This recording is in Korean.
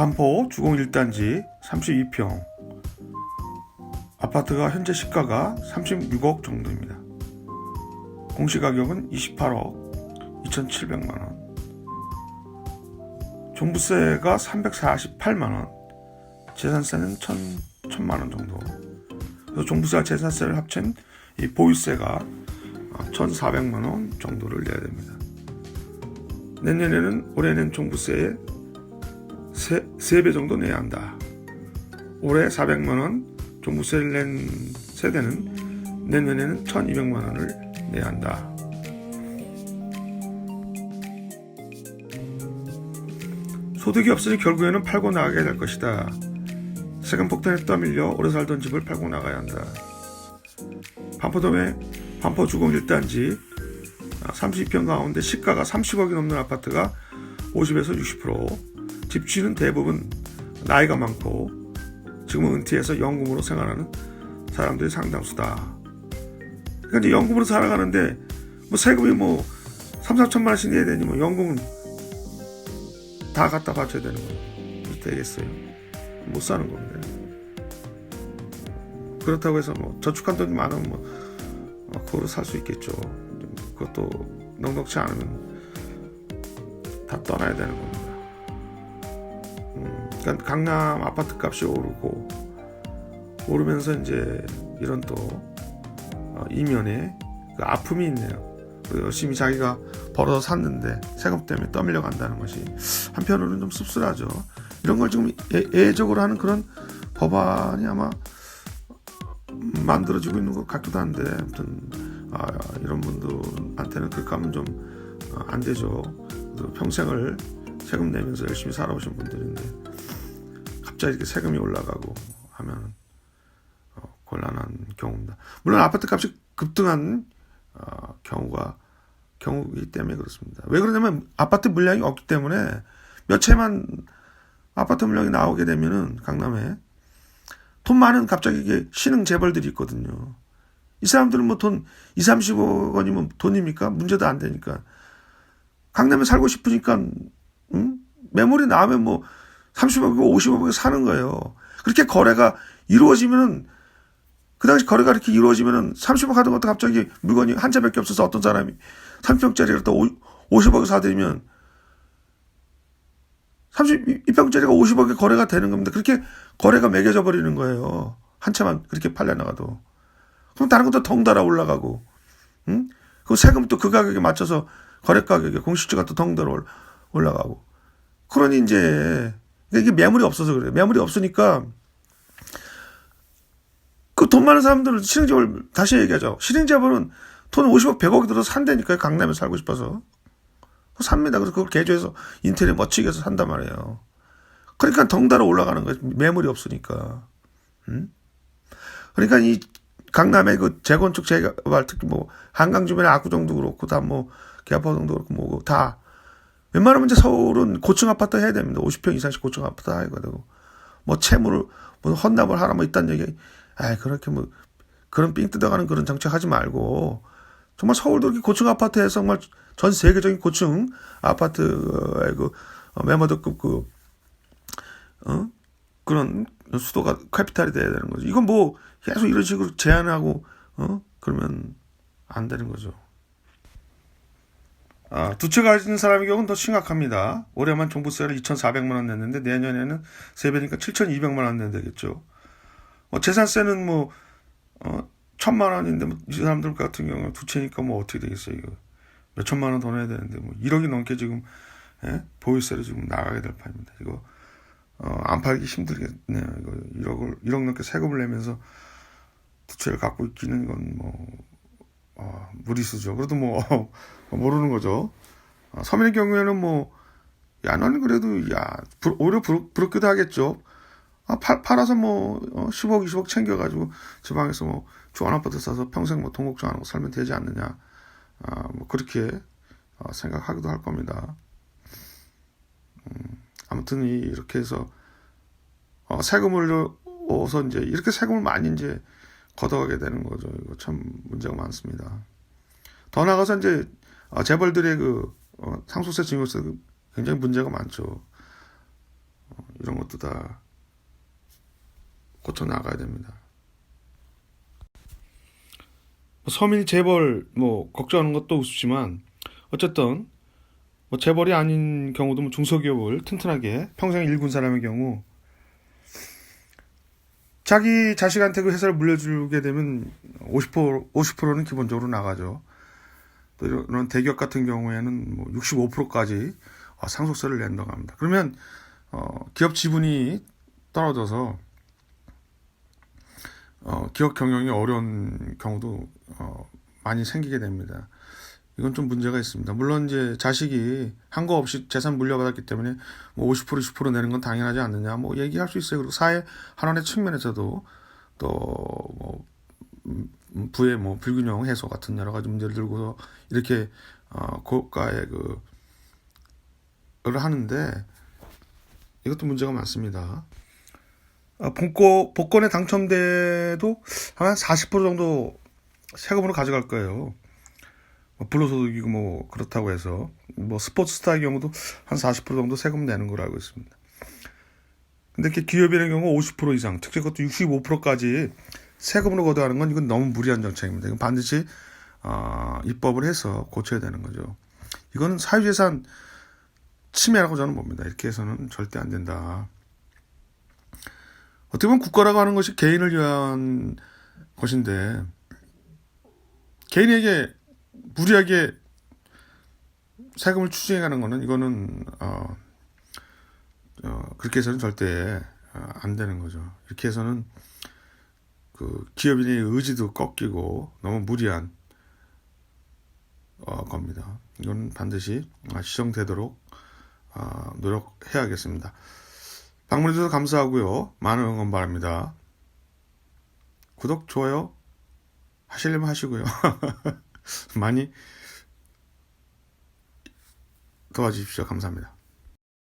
반포 주공 1단지 32평 아파트가 현재 시가가 36억 정도입니다. 공시가격은 28억 2,700만 원. 종부세가 348만 원, 재산세는 1,000, 1,000만 원 정도. 그래서 종부세와 재산세를 합친 이 보유세가 1,400만 원 정도를 내야 됩니다. 내년에는 올해는 종부세 의 3배 정도 내야 한다. 올해 400만 원 종부세를 낸 세대는 내년에는 1,200만 원을 내야 한다. 소득이 없으니 결국에는 팔고 나가게 될 것이다. 세금 폭탄에 떠밀려 오래 살던 집을 팔고 나가야 한다. 반포동의 반포 주공 1단지 30평 가운데 시가가 30억이 넘는 아파트가 50에서 60%, 집주인은 대부분 나이가 많고 지금은 은퇴해서 연금으로 생활하는 사람들이 상당수다. 그러니까 이제 연금으로 살아가는데 뭐 세금이 뭐 3, 4천만 원씩 내야 되니 뭐 연금은 다 갖다 바쳐야 되는 거예요. 되겠어요? 못 사는 건데. 그렇다고 해서 뭐 저축한 돈이 많으면 뭐 어, 그거로 살 수 있겠죠. 그것도 넉넉치 않으면 다 떠나야 되는 겁니다. 음, 그러니까 강남 아파트 값이 오르고 오르면서 이제 이런 또 어, 이면에 그 아픔이 있네요. 그 열심히 자기가 벌어서 샀는데 세금 때문에 떠밀려 간다는 것이 한편으로는 좀 씁쓸하죠. 이런 걸 지금 예, 예외적으로 하는 그런 법안이 아마 만들어지고 있는 것 같기도 한데 아무튼 아, 이런 분들한테는 그렇게 하면 좀안 되죠. 평생을 세금 내면서 열심히 살아오신 분들인데 갑자기 이렇게 세금이 올라가고 하면 어, 곤란한 경우입니다. 물론 아파트 값이 급등한 어, 경우가 경우이기 때문에 그렇습니다. 왜 그러냐면 아파트 물량이 없기 때문에 몇 채만 아파트 물량이 나오게 되면은 강남에 돈 많은 갑자기 신흥 재벌들이 있거든요. 이 사람들은 뭐 돈 2, 30억 원이면 돈입니까? 문제도 안 되니까. 강남에 살고 싶으니까, 응? 매물이 나오면 뭐 30억이고 50억에 사는 거예요. 그렇게 거래가 이루어지면은 그 당시 거래가 이렇게 이루어지면은 30억 하던 것도 갑자기 물건이 한 채밖에 없어서 어떤 사람이 30평짜리를 또 50억에 사들이면 32평짜리가 50억에 거래가 되는 겁니다. 그렇게 거래가 매겨져 버리는 거예요. 한 채만 그렇게 팔려나가도. 그럼 다른 것도 덩달아 올라가고, 응? 그 세금 또 그 가격에 맞춰서 거래 가격에 공시지가 또 덩달아 올라가고. 그러니 이제 이게 매물이 없어서 그래요. 매물이 없으니까 그 돈 많은 사람들은 실행재벌 다시 얘기하죠. 실행재벌은 돈 50억, 100억이 들어서 산다니까요. 강남에 살고 싶어서. 삽니다. 그래서 그걸 개조해서 인테리어 멋지게 해서 산단 말이에요. 그러니까 덩달아 올라가는 거예요. 매물이 없으니까. 음? 그러니까 이 강남의 그 재건축 재개발 특히 뭐 한강 주변의 압구정도 그렇고 다 뭐 개포동도 그렇고 뭐다 웬만하면 이제 서울은 고층 아파트 해야 됩니다. 50평 이상씩 고층 아파트 해야 되고 뭐 채무를 뭐 헌납을 하라 뭐 있다는 얘기. 아 그렇게 뭐 그런 삥 뜯어가는 그런 정책 하지 말고 정말 서울도 이렇게 고층 아파트에서 정말 전 세계적인 고층 아파트의 그 메모드급 그 어? 그런 수도가 캐피탈이 돼야 되는 거죠. 이건 뭐 계속 이런 식으로 제한하고 어 그러면 안 되는 거죠. 아, 두채 가진 사람의 경우는 더 심각합니다. 올해만 종부세를 2,400만 원 냈는데 내년에는 세 배니까 7,200만 원 내야 되겠죠. 어, 재산세는 뭐 어, 천만 원인데 뭐, 이 사람들 같은 경우는 두 채니까 뭐 어떻게 되겠어요 이거 몇 천만 원 더 내야 되는데 뭐 1억이 넘게 지금 예? 보유세로 지금 나가게 될 판입니다. 이거 어, 안 팔기 힘들겠네요. 이거 1억을 1억 넘게 세금을 내면서 두 채를 갖고 있기는 이건 뭐 어, 무리수죠. 그래도 뭐 모르는 거죠. 어, 서민의 경우에는 뭐 야, 나는 그래도, 야, 부, 오히려 부럽, 부럽기도 하겠죠. 아, 팔, 팔아서 뭐, 어, 10억, 20억 챙겨가지고, 지방에서 뭐, 좋은 아파트 사서 평생 뭐, 돈 걱정 안 하고 살면 되지 않느냐. 아, 뭐, 그렇게, 어, 생각하기도 할 겁니다. 음, 아무튼, 이, 이렇게 해서, 어, 세금을, 어서 이제, 이렇게 세금을 많이 이제, 걷어가게 되는 거죠. 이거 참 문제가 많습니다. 더 나가서 이제, 어, 재벌들의 그, 어, 상속세, 증여세 굉장히 문제가 많죠. 이런 것도 다 고쳐 나가야 됩니다. 서민이 재벌 뭐 걱정하는 것도 우습지만 어쨌든 뭐 재벌이 아닌 경우도 뭐 중소기업을 튼튼하게 평생 일군 사람의 경우 자기 자식한테 그 회사를 물려주게 되면 50% 50%는 기본적으로 나가죠. 또 이런 대기업 같은 경우에는 뭐 65%까지 상속세를 낸다고 합니다. 그러면 어, 기업 지분이 떨어져서 어, 기업 경영이 어려운 경우도 어, 많이 생기게 됩니다. 이건 좀 문제가 있습니다. 물론 이제 자식이 한 거 없이 재산 물려받았기 때문에 뭐 50% 10% 내는 건 당연하지 않느냐 뭐 얘기할 수 있어요. 그리고 사회 환원의 측면에서도 또뭐 부의 뭐 불균형 해소 같은 여러 가지 문제를 들고서 이렇게 어, 고가의 그를 하는데 이것도 문제가 많습니다. 어, 복권, 복권에 당첨돼도 한 40% 정도 세금으로 가져갈 거예요. 뭐 불로소득이고 뭐 그렇다고 해서 뭐 스포츠 스타의 경우도 한 40% 정도 세금 내는 걸로 알고 있습니다. 근데 이렇게 기업이라는 경우 50% 이상, 특히 그것도 65%까지 세금으로 걷어가는 건 이건 너무 무리한 정책입니다. 이건 반드시 어, 입법을 해서 고쳐야 되는 거죠. 이건 사유재산 침해라고 저는 봅니다. 이렇게 해서는 절대 안 된다. 어떻게 보면 국가라고 하는 것이 개인을 위한 것인데 개인에게 무리하게 세금을 추징해 가는 거는 이거는 어, 어, 그렇게 해서는 절대 어, 안 되는 거죠. 이렇게 해서는 그 기업인의 의지도 꺾이고 너무 무리한 어, 겁니다. 이건 반드시 시정되도록 어, 노력해야겠습니다. 방문해 주셔서 감사하고요. 많은 응원 바랍니다. 구독, 좋아요 하시려면 하시고요. 많이 도와주십시오. 감사합니다.